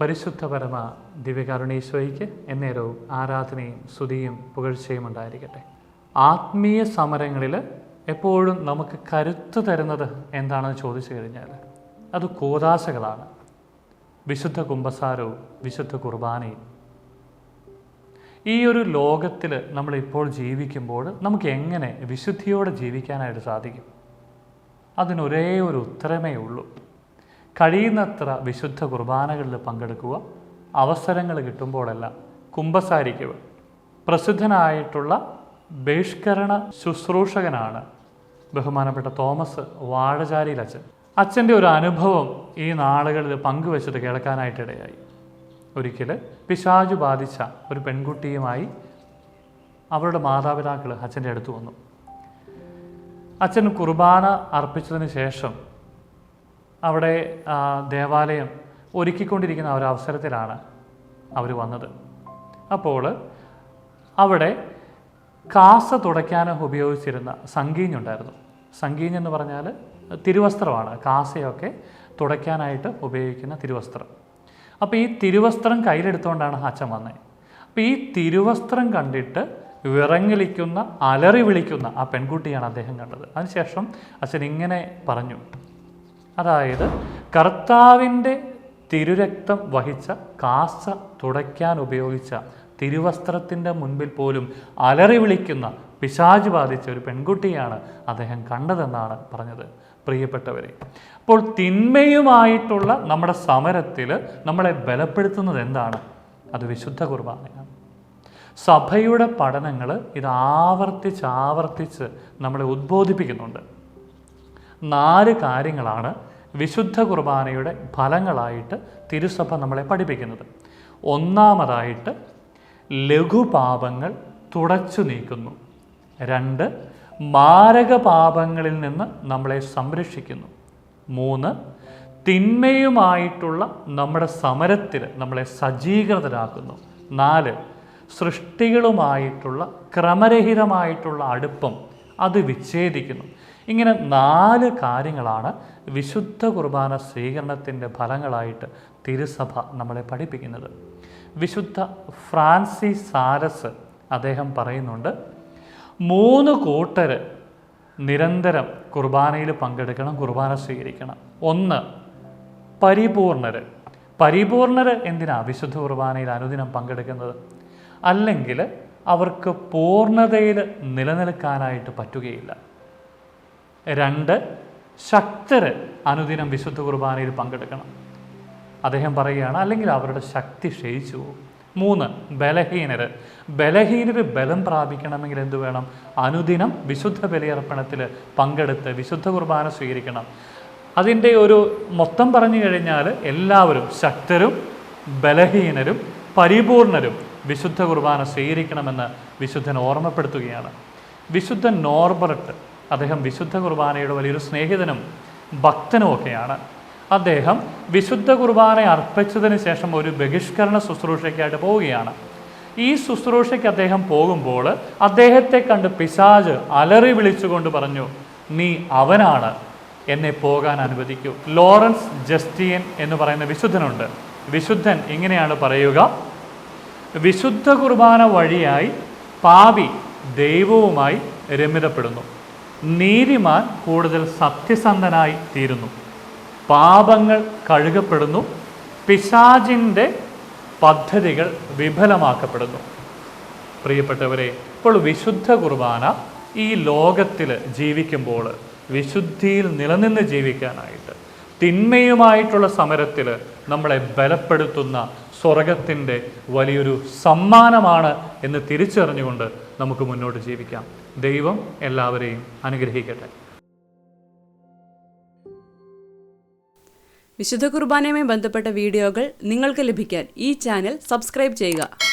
പരിശുദ്ധ പരമ ദിവ്യകാരുണീശ്വരിക്ക് എന്നേരവും ആരാധനയും സ്തുതിയും പുകഴ്ചയും ഉണ്ടായിരിക്കട്ടെ. ആത്മീയ സമരങ്ങളിൽ എപ്പോഴും നമുക്ക് കരുത്ത് തരുന്നത് എന്താണെന്ന് ചോദിച്ചു കഴിഞ്ഞാൽ അത് കൂതാശകളാണ് വിശുദ്ധ കുംഭസാരവും വിശുദ്ധ കുർബാനയും. ഈ ഒരു ലോകത്തിൽ നമ്മളിപ്പോൾ ജീവിക്കുമ്പോൾ നമുക്ക് എങ്ങനെ വിശുദ്ധിയോടെ ജീവിക്കാനായിട്ട് സാധിക്കും? അതിനൊരേ ഒരു ഉത്തരമേ ഉള്ളൂ. കഴിയുന്നത്ര വിശുദ്ധ കുർബാനകളിൽ പങ്കെടുക്കുക അവസരങ്ങൾ കിട്ടുമ്പോഴെല്ലാം കുംഭസാരിക്കുക. പ്രസിദ്ധനായിട്ടുള്ള ബഹിഷ്കരണ ശുശ്രൂഷകനാണ് ബഹുമാനപ്പെട്ട തോമസ് വാഴചാരിയിൽ അച്ഛൻ അച്ഛന്റെ ഒരു അനുഭവം ഈ നാളുകളിൽ പങ്കുവെച്ചത് കേൾക്കാനായിട്ടിടയായി. ഒരിക്കൽ പിശാജു ബാധിച്ച ഒരു പെൺകുട്ടിയുമായി അവരുടെ മാതാപിതാക്കൾ അച്ഛന്റെ അടുത്ത് വന്നു. അച്ഛൻ കുർബാന അർപ്പിച്ചതിന് ശേഷം അവിടെ ദേവാലയം ഒരുക്കിക്കൊണ്ടിരിക്കുന്ന ഒരവസരത്തിലാണ് അവർ വന്നത്. അപ്പോൾ അവിടെ കാസ തുടയ്ക്കാൻ ഉപയോഗിച്ചിരുന്ന സങ്കീഞ്ഞുണ്ടായിരുന്നു സങ്കീഞ്ഞ് എന്ന് പറഞ്ഞാൽ തിരുവസ്ത്രമാണ്. കാസയൊക്കെ തുടയ്ക്കാനായിട്ട് ഉപയോഗിക്കുന്ന തിരുവസ്ത്രം. അപ്പോൾ ഈ തിരുവസ്ത്രം കയ്യിലെടുത്തുകൊണ്ടാണ് അച്ഛൻ വന്നത് അപ്പോൾ ഈ തിരുവസ്ത്രം കണ്ടിട്ട് വിറങ്ങലിക്കുന്ന അലറി വിളിക്കുന്ന ആ പെൺകുട്ടിയാണ് അദ്ദേഹം കണ്ടത്. അതിനുശേഷം അച്ഛൻ ഇങ്ങനെ പറഞ്ഞു അതായത് കർത്താവിന്റെ തിരുരക്തം വഹിച്ച കാസ തുടയ്ക്കാൻ ഉപയോഗിച്ച തിരുവസ്ത്രത്തിന്റെ മുൻപിൽ പോലും അലറി വിളിക്കുന്ന പിശാജ് ബാധിച്ച ഒരു പെൺകുട്ടിയാണ് അദ്ദേഹം കണ്ടതെന്നാണ് പറഞ്ഞത്. പ്രിയപ്പെട്ടവരെ അപ്പോൾ തിന്മയുമായിട്ടുള്ള നമ്മുടെ സമരത്തിൽ നമ്മളെ ബലപ്പെടുത്തുന്നത് എന്താണ്? അത് വിശുദ്ധ കുർബാനയാണ്. സഭയുടെ പഠനങ്ങൾ ഇത് ആവർത്തിച്ച് ആവർത്തിച്ച് നമ്മളെ ഉദ്ബോധിപ്പിക്കുന്നുണ്ട്. നാല് കാര്യങ്ങളാണ് വിശുദ്ധ കുർബാനയുടെ ഫലങ്ങളായിട്ട് തിരുസഭ നമ്മളെ പഠിപ്പിക്കുന്നത്. ഒന്നാമതായിട്ട് ലഘുപാപങ്ങൾ തുടച്ചു നീക്കുന്നു. രണ്ട് മാരക പാപങ്ങളിൽ നിന്ന് നമ്മളെ സംരക്ഷിക്കുന്നു. മൂന്ന് തിന്മയുമായിട്ടുള്ള നമ്മുടെ സമരത്തിൽ നമ്മളെ സജ്ജീകൃതരാക്കുന്നു. നാല് സൃഷ്ടികളുമായിട്ടുള്ള ക്രമരഹിതമായിട്ടുള്ള അടുപ്പം അത് വിച്ഛേദിക്കുന്നു. ഇങ്ങനെ നാല് കാര്യങ്ങളാണ് വിശുദ്ധ കുർബാന സ്വീകരണത്തിന്റെ ഫലങ്ങളായിട്ട് തിരുസഭ നമ്മളെ പഠിപ്പിക്കുന്നത്. വിശുദ്ധ ഫ്രാൻസിസ് സാരസ് അദ്ദേഹം പറയുന്നുണ്ട് മൂന്ന് കൂട്ടർ നിരന്തരം കുർബാനയിൽ പങ്കെടുക്കണം കുർബാന സ്വീകരിക്കണം. ഒന്ന് പരിപൂർണർ പരിപൂർണർ എന്തിനാ വിശുദ്ധ കുർബാനയിൽ അനുദിനം പങ്കെടുക്കുന്നത്? അല്ലെങ്കിൽ അവർക്ക് പൂർണതയിൽ നിലനിൽക്കാനായിട്ട് പറ്റുകയില്ല. രണ്ട് ശക്തര് അനുദിനം വിശുദ്ധ കുർബാനയിൽ പങ്കെടുക്കണം. അദ്ദേഹം പറയുകയാണ് അല്ലെങ്കിൽ അവരുടെ ശക്തി ക്ഷയിച്ചു മൂന്ന് ബലഹീനർ ബലഹീനര് ബലം പ്രാപിക്കണമെങ്കിൽ എന്തു വേണം? അനുദിനം വിശുദ്ധ ബലിയർപ്പണത്തിൽ പങ്കെടുത്ത് വിശുദ്ധ കുർബാന സ്വീകരിക്കണം. അതിന്റെ ഒരു മൊത്തം പറഞ്ഞു കഴിഞ്ഞാൽ എല്ലാവരും ശക്തരും ബലഹീനരും പരിപൂർണരും വിശുദ്ധ കുർബാന സ്വീകരിക്കണമെന്ന് വിശുദ്ധൻ ഓർമ്മപ്പെടുത്തുകയാണ്. വിശുദ്ധ നോർബർട്ട് അദ്ദേഹം വിശുദ്ധ കുർബാനയുടെ വലിയൊരു സ്നേഹിതനും ഭക്തനുമൊക്കെയാണ് അദ്ദേഹം വിശുദ്ധ കുർബാന അർപ്പിച്ചതിന് ശേഷം ഒരു ബഹിഷ്കരണ ശുശ്രൂഷയ്ക്കായിട്ട് പോവുകയാണ്. ഈ ശുശ്രൂഷയ്ക്ക് അദ്ദേഹം പോകുമ്പോൾ അദ്ദേഹത്തെ കണ്ട് പിശാജ് അലറി വിളിച്ചുകൊണ്ട് പറഞ്ഞു നീ അവനാണ് എന്നെ പോകാൻ അനുവദിക്കൂ. ലോറൻസ് ജസ്റ്റിയൻ എന്ന് പറയുന്ന വിശുദ്ധനുണ്ട്. വിശുദ്ധൻ ഇങ്ങനെയാണ് പറയുക വിശുദ്ധ കുർബാന വഴിയായി പാപി ദൈവവുമായി രമ്യതപ്പെടുന്നു നീതിമാൻ കൂടുതൽ സത്യസന്ധനായി തീരുന്നു. പാപങ്ങൾ കഴുകപ്പെടുന്നു. പിശാചിന്റെ പദ്ധതികൾ വിഫലമാക്കപ്പെടുന്നു. പ്രിയപ്പെട്ടവരെ ഇപ്പോൾ വിശുദ്ധ കുർബാന ഈ ലോകത്തിൽ ജീവിക്കുമ്പോൾ വിശുദ്ധിയിൽ നിലനിന്ന് ജീവിക്കാനായിട്ട് തിന്മയുമായിട്ടുള്ള സമരത്തിൽ നമ്മളെ ബലപ്പെടുത്തുന്ന സ്വർഗത്തിന്റെ വലിയൊരു സമ്മാനമാണ് എന്ന് തിരിച്ചറിഞ്ഞുകൊണ്ട് നമുക്ക് മുന്നോട്ട് ജീവിക്കാം. ദൈവം എല്ലാവരെയും അനുഗ്രഹിക്കട്ടെ. വിശുദ്ധ കുർബാനയുമായി ബന്ധപ്പെട്ട വീഡിയോകൾ നിങ്ങൾക്ക് ലഭിക്കാൻ ഈ ചാനൽ സബ്സ്ക്രൈബ് ചെയ്യുക.